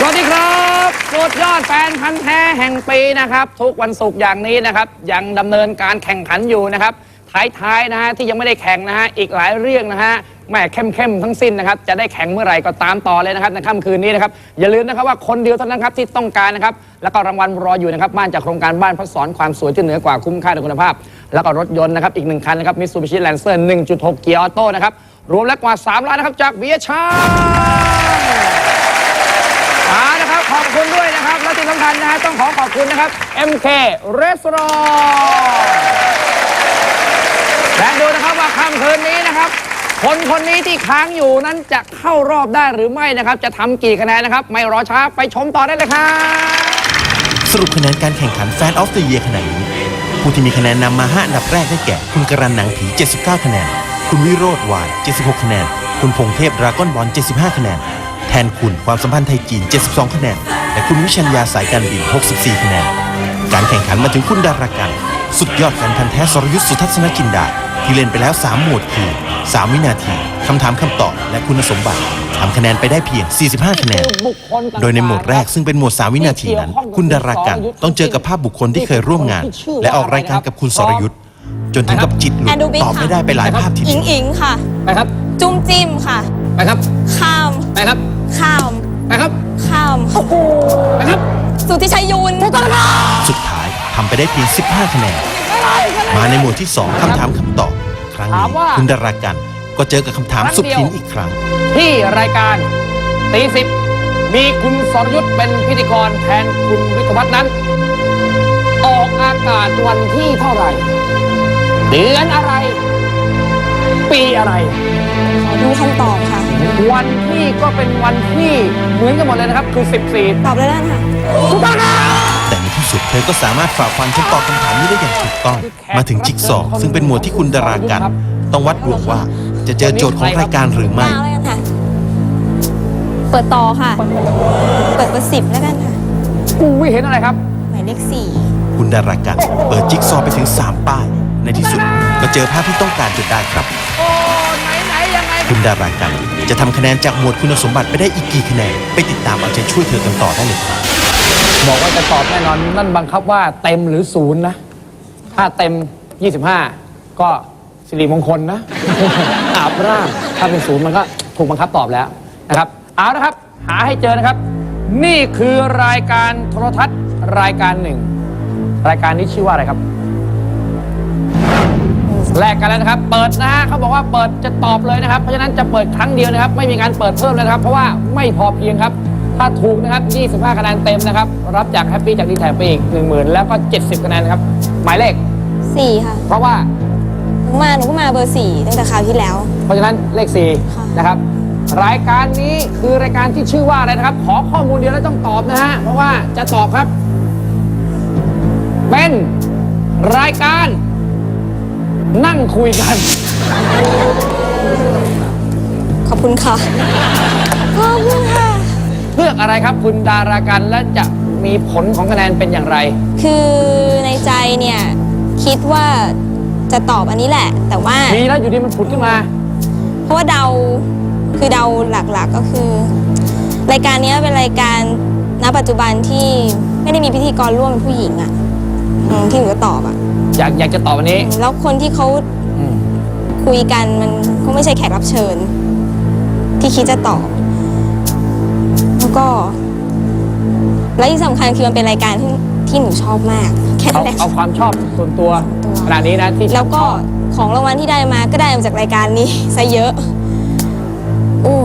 สวัสดีครับสุดยอดแฟนพันธ์แท้แห่งปีนะครับ ทุกวันศุกร์อย่างนี้นะครับ ยังดำเนินการแข่งขันอยู่นะครับ ท้ายๆนะฮะที่ยังไม่ได้แข่งนะฮะอีกหลายเรื่องนะฮะแหม่เข้มๆทั้งสิ้นนะครับ จะได้แข่งเมื่อไหร่ก็ตามต่อเลยนะครับในค่ำคืนนี้นะครับ อย่าลืมนะครับว่าคนเดียวเท่านั้นครับที่ต้องการนะครับ แล้วก็รางวัลรออยู่นะครับบ้านจากโครงการบ้านพัฒสอนความสวยที่เหนือกว่าคุ้มค่าในคุณภาพ แล้วก็รถยนต์นะครับอีกหนึ่งคันนะครับมิตซูบิชิแลนเซอร์1.6 เกียร์ออโต้นะครับรวมแล้วกว่า 3 ล้านนะครับจากเบียร์ชา อบคุณด้วยนะครับ และที่สำคัญนะฮะต้องขอขอบคุณนะครับ MK Restaurant และดูนะครับว่าค่ำคืนนี้นะครับ คนคนนี้ที่ค้างอยู่นั้นจะเข้ารอบได้หรือไม่นะครับ จะทำกี่คะแนนนะครับ ไม่รอช้าไปชมต่อได้เลยครับ สรุปคะแนนการแข่งขันแฟนออฟเดอะเยียขณะนี้ ผู้ที่มีคะแนนนำมา5อันดับแรกได้แก่ คุณกรันหนังผี 79 คะแนน คุณวิโรธวาย 76 คะแนน คุณพงเทพดราก้อนบอล 75 คะแนน แทนคุณความสัมพันธ์ไทยจีน 72 คะแนน และคุณวิชัญญาสายการบิน 64 คะแนน การแข่งขันมาถึงคุณดารากัน สุดยอดแฟนพันธ์แท้สรยุทธสุทัศนจินดา ที่เล่นไปแล้ว 3 หมวดคือ 3 วินาที คำถามคำตอบ และคุณสมบัติทำคะแนนไปได้เพียง 45 คะแนน โดยในหมวดแรกซึ่งเป็นหมวด 3 วินาทีนั้น คุณดารากันต้องเจอกับภาพบุคคลที่เคยร่วมงาน และออกรายการกับคุณสรยุทธ์จนถึงกับจิตหลุแอดนดูบิ๊กตอบไม่ค่ะ ได้ไปหลายภาพทีอิเดียงวอิงค่ะ ไปครับ จุ้มจิ้มค่ะ ไปครับ ข้าม ไปครับข้าม ไปครับ ข้ามไปครับ สุทธิชัยยุนสุดท้ายทำไปได้เพียง 15 คะแนน มาในหมวดที่ 2คำถามคำตอบ ครั้งนี้ถามว่า คุณดารากัน ก็เจอกับคำถามสุดหินอีกครั้ง ที่รายการตีสิบมีคุณสรยุทธ์เป็นพิธีกรแทนคุณวิทยวัฒน์นั้น ออกอากาศวันที่เท่าไหร่ เดือนอะไร ปีอะไร ขอดูคำตอบค่ะ วันที่ก็เป็นวันที่เหมือนกันหมดเลยนะครับ คือ 14 ตอบเลยแล้วค่ะถูกต้องครับแต่ในที่สุดเธอก็สามารถฝ่าฟันคำตอบคำถามนี้ได้อย่างถูกต้อง มาถึงจิ๊กซอว์ซึ่งเป็นหมวดที่คุณดารากัน ต้องวัดดวงว่าจะเจอโจทย์ของรายการหรือไม่ ดาวแล้วกันค่ะ เปิดต่อค่ะ เปิดเบอร์สิบแล้วกันค่ะ กูเห็นอะไรครับ หมายเลขสี่คุณดารากัน เปิดจิ๊กซอว์ไปถึง 3 ป้าย ในที่สุดก็เจอภาพที่ต้องการจนได้ครับ คุณดารากันจะทำคะแนนจากหมวดคุณสมบัติไปได้อีกกี่คะแนน ไปติดตามเอาใจช่วยเธอกันต่อได้เลยครับบอกว่าจะตอบแน่นอนนั่นบังคับว่าเต็มหรือศูนย์นะ ถ้าเต็ม 25 ก็สิริมงคลนะ อาบร่างถ้าเป็นศูนย์มันก็ถูกบังคับตอบแล้วนะครับ เอาละครับ หาให้เจอนะครับ นี่คือรายการโทรทัศน์รายการหนึ่ง รายการนี้ชื่อว่าอะไรครับ แลกกันแล้วนะครับ เปิดนะฮะเขาบอกว่าเปิดจะตอบเลยนะครับ เพราะฉะนั้นจะเปิดครั้งเดียวนะครับ ไม่มีการเปิดเพิ่มแล้วนะครับ เพราะว่าไม่พอเพียงครับ ถ้าถูกนะครับ 25 คะแนนเต็มนะครับ รับจากแฮปปี้จากดีแถมไปอีก 10,000 แล้วก็ 70 คะแนนนะครับ หมายเลข สี่ค่ะเพราะว่า หนูมาหนูก็มาเบอร์สี่ตั้งแต่คราวที่แล้ว เพราะฉะนั้นเลขค่ะ 4นะครับ รายการนี้คือรายการที่ชื่อว่าอะไรนะครับ ขอข้อมูลเดียวแล้วต้องตอบนะฮะ เพราะว่าจะตอบครับ เป็นรายการนั่ง คุยกัน ขอบคุณค่ะ ขอบคุณค่ะ เลือกอะไรครับคุณดารากันและจะมีผลของคะแนนเป็นอย่างไร คือในใจเนี่ย คิดว่าจะตอบอันนี้แหละ แต่ว่า มีแล้วอยู่ดีมันผุดขึ้นมา เพราะว่าเดาคือเดาหลักๆก็คือ รายการเนี้ยเป็นรายการณปัจจุบันที่ไม่ได้มีพิธีกรร่วมเป็นผู้หญิงอะอืมที่หนูจะตอบอะอยากอยากจะตอบวันนี้ แล้วคนที่เขาอืม คุยกันมันก็ไม่ใช่แขกรับเชิญ ที่คิดจะตอบ แล้วก็ และที่สำคัญคือมันเป็นรายการที่ที่หนูชอบมาก แค่เอานั้นแหละ เอาความชอบส่วนตัวตัวขนาดนี้นะที่แล้วก็ของรางวัลที่ได้มาก็ได้มาจากรายการนี้ ซะเยอะโอ้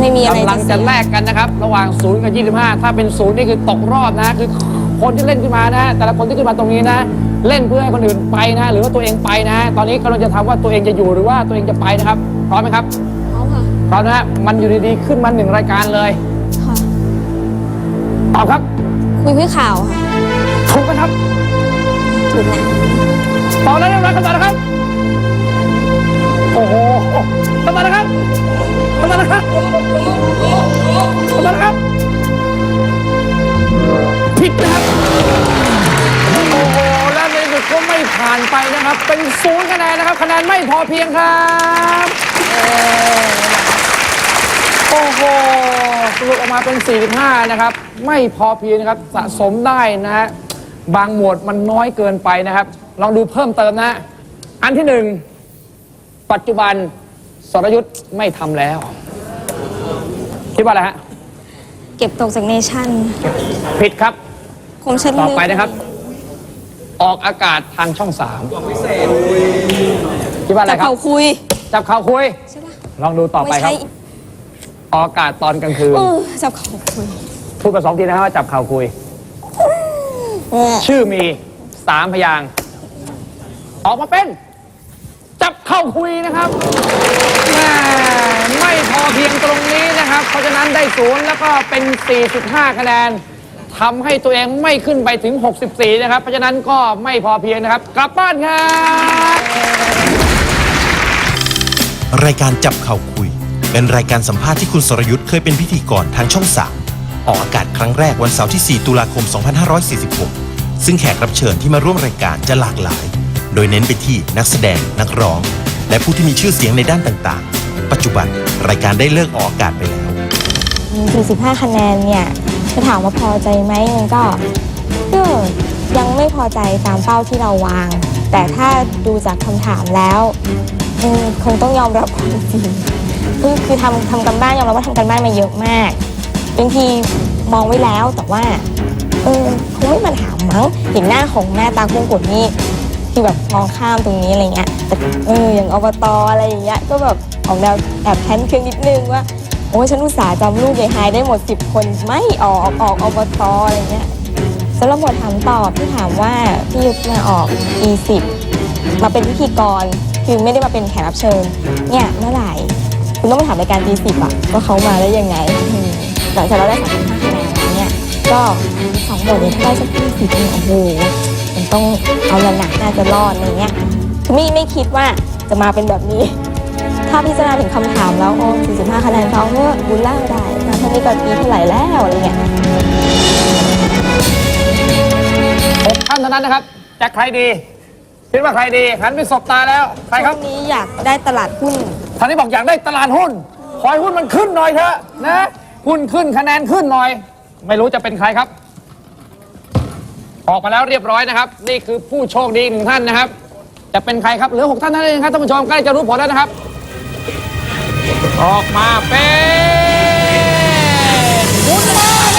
ไม่มีอะไรกำลังจะเสียแลกกันนะครับ ระหว่าง0กับ 25 ถ้าเป็นศูนย์นี่คือตกรอบนะ คือคนที่เล่นขึ้นมานะ แต่ละคนที่ขึ้นมาตรงนี้นะ เล่นเพื่อให้คนอื่นไปนะ หรือว่าตัวเองไปนะ ตอนนี้กำลังจะทำว่าตัวเองจะอยู่หรือว่าตัวเองจะไปนะครับพร้อมไหมครับพร้อมค่ะพร้อมนะฮะมันอยู่ดีๆขึ้นมาหนึ่งรายการเลยค่ะตอบครับ คุยเพื่อข่าวค่ะถูกไหมครับถูกนะตอบแล้วเรียบร้อยคำตอบนะครับโอ้โหคำตอบนะครับคำตอบนะครับคำตอบนะครับผิดนะครับ ผ่านไปนะครับ เป็นศูนย์คะแนนนะครับคะแนนไม่พอเพียงครับเออโอ้โหสรุปออกมาเป็น 45 นะครับ ไม่พอเพียงนะครับสะสมได้นะฮะบางหมวดมันน้อยเกินไปนะครับลองดูเพิ่มเติมนะอันที่หนึ่งปัจจุบันสรยุทธ์ไม่ทำแล้ว คิดว่าอะไรฮะ เก็บตกจากเนชั่น ผิดครับ คงฉันต่อนึกไปนะครับ ออกอากาศทางช่องสามคิดว่าอะไรจับครัเขาบคุย จับข่าวคุย ใช่ปะลองดูต่อไปไม่ครัใช่บออกอากาศตอนกลางคืน เออจับเขาคุย พูดกับสองทีนะครับว่าจับข่าวคุยเนี่ยชื่อมีสามพยางค์ออกมาเป็น จับเข้าคุยนะครับแม่ไม่พอเพียงตรงนี้นะครับ เพราะฉะนั้นได้ศูนย์แล้วก็เป็น 45 คะแนน ทำให้ตัวเองไม่ขึ้นไปถึง 64 นะครับ เพราะฉะนั้นก็ไม่พอเพียงนะครับ กลับบ้านครับ รายการจับเข่าคุย เป็นรายการสัมภาษณ์ที่คุณสรยุทธ์เคยเป็นพิธีกรทางช่อง3ออกอากาศครั้งแรกวันเสาร์ที่ 4 ตุลาคม 2546 ซึ่งแขกรับเชิญที่มาร่วมรายการจะหลากหลาย โดยเน้นไปที่นักแสดง นักร้อง และผู้ที่มีชื่อเสียงในด้านต่างๆ ปัจจุบันรายการได้เลิกออกอากาศไปแล้ว 45 คะแนนเนี่ย จะถามว่าพอใจไหมมันก็ก็ยังไม่พอใจตามเป้าที่เราวาง แต่ถ้าดูจากคำถามแล้วคงต้องยอมรับความจริงคือคือทำทำกันบ้านยอมรับว่าทำกันบ้านมาเยอะมากบางทีมองไว้แล้วแต่ว่าเออคงไม่มาถามมั้งเห็นหน้าของแม่ตาคุ้งกดนี่คือแบบมองข้ามตรงนี้อะไรเงี้ยแต่เอออย่างอบตอะไรอย่างเงี้ยก็แบบออกแนวแอบแค้นเครื่องนิดนึงว่า โอ้ยฉันอุตส่าห์จำลูกยายฮายได้หมด 10 คนไม่ออกออกอบตอะไรเงี้ยสำหรับหมดถามตอบที่ถามว่าพี่ยุทธมาออก E10 มาเป็นพิธีกรคือไม่ได้มาเป็นแขกรับเชิญ เนี่ยเมื่อไหร่คุณต้องไปถามรายการ E10 อะว่าเขามาได้ยังไงหลังจากเราได้35คะแนนแล้วเนี่ยก็สองหมดนี้ถ้าได้สัก20เนี่ยโอ้โหมันต้องเอาละหนักน่าจะรอดอะไรเงี้ยคือไม่ไม่คิดว่าจะมาเป็นแบบนี้ ถ้าพิจารณาถึงคำถามแล้วโอ้45คะแนนเขาก็บุญล่างได้มาเท่านี้ก็ปีเท่าไหร่แล้วอะไรเงี้ยหกท่านเท่านั้นนะครับจะใครดี คิดว่าใครดีหันไปสบตาแล้ว ใครคช่รัวบงนี้อยากได้ตลาดหุ้น ท่านนี้บอกอยากได้ตลาดหุ้น ขอให้หุ้นมันขึ้นหน่อยเถอะนะ หุ้นขึ้นคะแนนขึ้นหน่อย ไม่รู้จะเป็นใครครับ ออกมาแล้วเรียบร้อยนะครับ นี่คือผู้โชคดีหนึ่งท่านนะครับ จะเป็นใครครับ เหลือหกท่านเท่านั้นเองครับท่านผู้ชมใกล้จะรู้ผลแล้วนะครับ ออกมาเป็นคุณมา